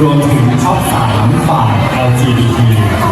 รวมถึงท็อป3ฝ่าย LGBT